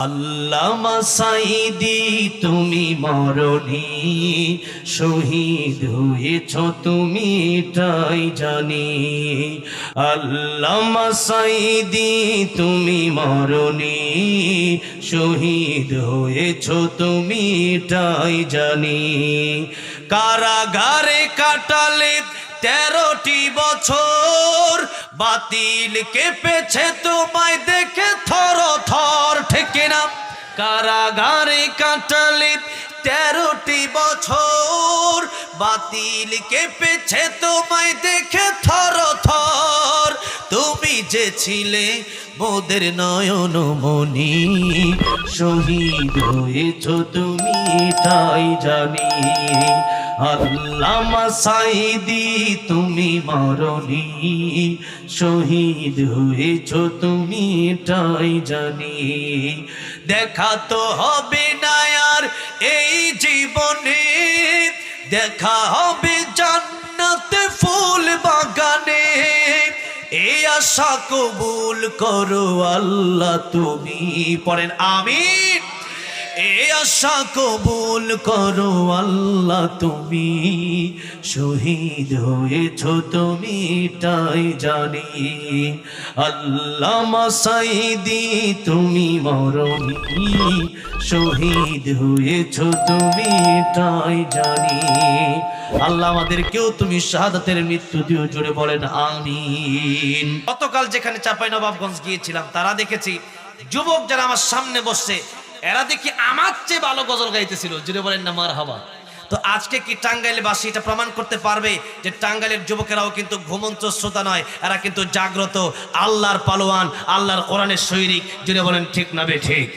আল্লামা সাইদি তুমি মরণি। শহীদ হয়েছ তুমি, এটাই জানি। আল্লামা সাইদি তুমি মরণি। শহীদ হয়েছ তুমি, এটাই জানি। কারাগারে কাটালে তেরোটি বছর, বাতিল কেঁপেছে তোমায় দেখে না কারাগারে কাটালে তেরোটি বছর। বাতিল কেঁপেছে তোমায় দেখে থর থর। তুমি যে ছিলে মোদের নয়ন মনি শহীদ হয়েছ তুমি, তাই জানি। আল্লামা সাইদি তুমি মরণি। শহীদ হয়েছ তুমি তাই জানি। দেখা তো হবে না আর এই জীবনে। দেখা হবে জান্নাতে ফুল বাগানে। এই আশা কবুল করো আল্লাহ তুমি, পড়েন আমিন। এ আশা কবুল করো আল্লাহ, তুমি শহীদ হয়েছ, তুমি তাই জানি। আল্লাহ মাসাইদি, তুমি মরণি, শহীদ হয়েছ, তুমি তাই জানি। আল্লাহ আমাদেরকেও তুমি শাহাদাতের মৃত্যু দিও জুড়ে বলেন, আমিন। গতকাল যেখানে চাপাই নবাবগঞ্জ গিয়েছিলাম, তারা দেখেছি, যুবক যারা আমার সামনে বসছে এরা দেখি আমার চেয়ে ভালো গজল গাইতেছিল। জুড়ে বলেন না মার হাবা তো আজকে কি টাঙ্গাইলে বাসী এটা প্রমাণ করতে পারবে যে টাঙ্গাইলের যুবকেরাও কিন্তু ঘুমন্ত শ্রোতা নয়, এরা কিন্তু জাগ্রত আল্লাহর পালোয়ান, আল্লাহর কোরআনের শৈরিক জুড়ে বলেন ঠিক না বে ঠিক।